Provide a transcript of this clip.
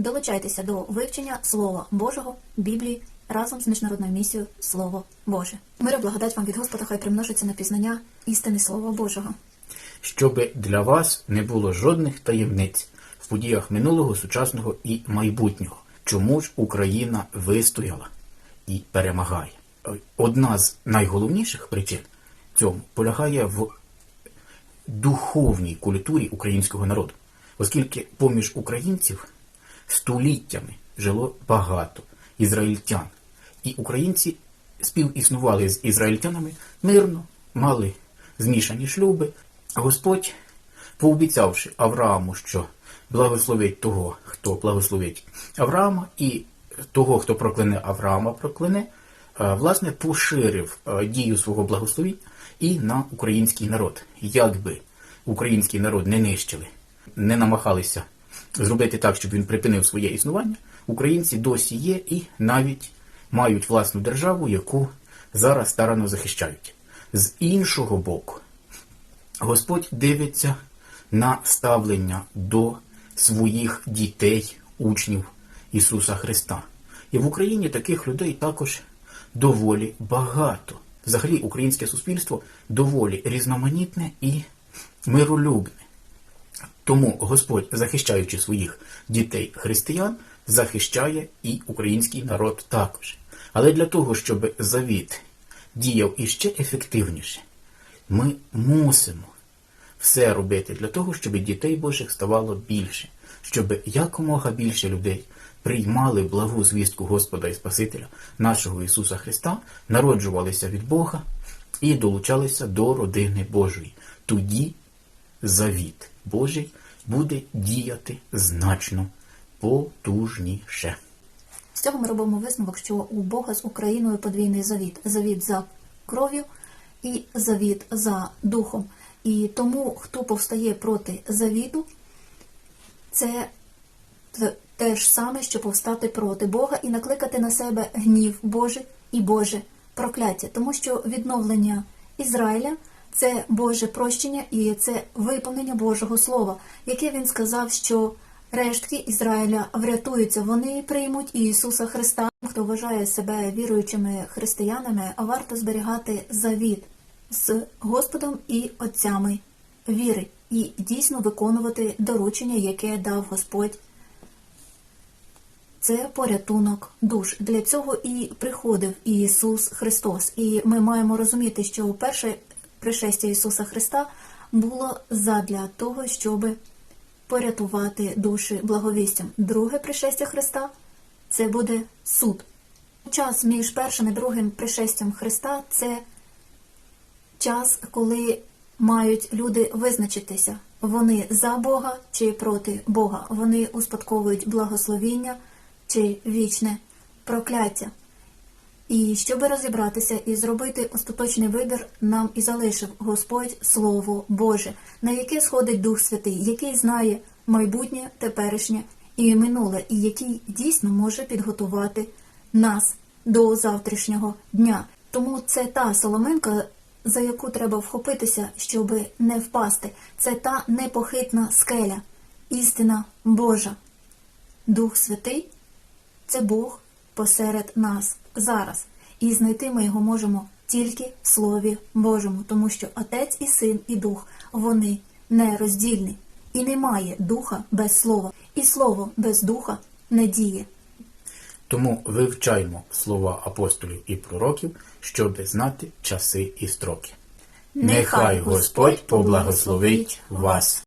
Долучайтеся до вивчення Слова Божого, Біблії разом з міжнародною місією Слово Боже. Мира благодать вам від Господа, хай примножиться на пізнання істини Слова Божого. Щоби для вас не було жодних таємниць в подіях минулого, сучасного і майбутнього. Чому ж Україна вистояла і перемагає? Одна з найголовніших причин цьому полягає в духовній культурі українського народу, оскільки поміж українців століттями жило багато ізраїльтян, і українці співіснували з ізраїльтянами мирно, мали змішані шлюби. Господь, пообіцявши Аврааму, що благословить того, хто благословить Авраама, і того, хто прокляне Авраама, прокляне, е, власне, поширив е, дію свого благословіння і на український народ. Якби український народ не нищили, не намагалися зробити так, щоб він припинив своє існування, українці досі є і навіть мають власну державу, яку зараз старано захищають. З іншого боку, Господь дивиться на ставлення до своїх дітей, учнів Ісуса Христа. І в Україні таких людей також доволі багато. Взагалі, українське суспільство доволі різноманітне і миролюбне. Тому Господь, захищаючи своїх дітей християн, захищає і український народ також. Але для того, щоб завіт діяв іще ефективніше, ми мусимо все робити для того, щоб дітей Божих ставало більше, щоб якомога більше людей приймали благу звістку Господа і Спасителя нашого Ісуса Христа, народжувалися від Бога і долучалися до родини Божої. Тоді завіт Божий буде діяти значно потужніше. З цього ми робимо висновок, що у Бога з Україною подвійний завіт: завіт за кров'ю і завіт за духом. І тому, хто повстає проти завіту, це те ж саме, що повстати проти Бога і накликати на себе гнів Божий і Боже прокляття, тому що відновлення Ізраїля це Боже прощення і це виповнення Божого Слова, яке він сказав, що рештки Ізраїля врятуються, вони приймуть Ісуса Христа. Хто вважає себе віруючими християнами, варто зберігати завіт з Господом і отцями віри і дійсно виконувати доручення, яке дав Господь це порятунок душ. Для цього і приходив Ісус Христос. І ми маємо розуміти, що перше пришестя Ісуса Христа було задля того, щоб порятувати душі благовістям. Друге пришестя Христа це буде суд. Час між першим і другим пришестям Христа це час, коли мають люди визначитися, вони за Бога чи проти Бога. Вони успадковують благословіння чи вічне прокляття. І щоб розібратися і зробити остаточний вибір, нам і залишив Господь Слово Боже, на яке сходить Дух Святий, який знає майбутнє, теперішнє і минуле, і який дійсно може підготувати нас до завтрашнього дня. Тому це та соломинка, за яку треба вхопитися, щоб не впасти. Це та непохитна скеля, істина Божа. Дух Святий це Бог посеред нас зараз. І знайти ми його можемо тільки в Слові Божому, тому що Отець і Син і Дух вони нероздільні. І немає духа без слова, і слово без духа не діє. Тому вивчаймо слова апостолів і пророків, щоб знати часи і строки. Нехай Господь поблагословить вас.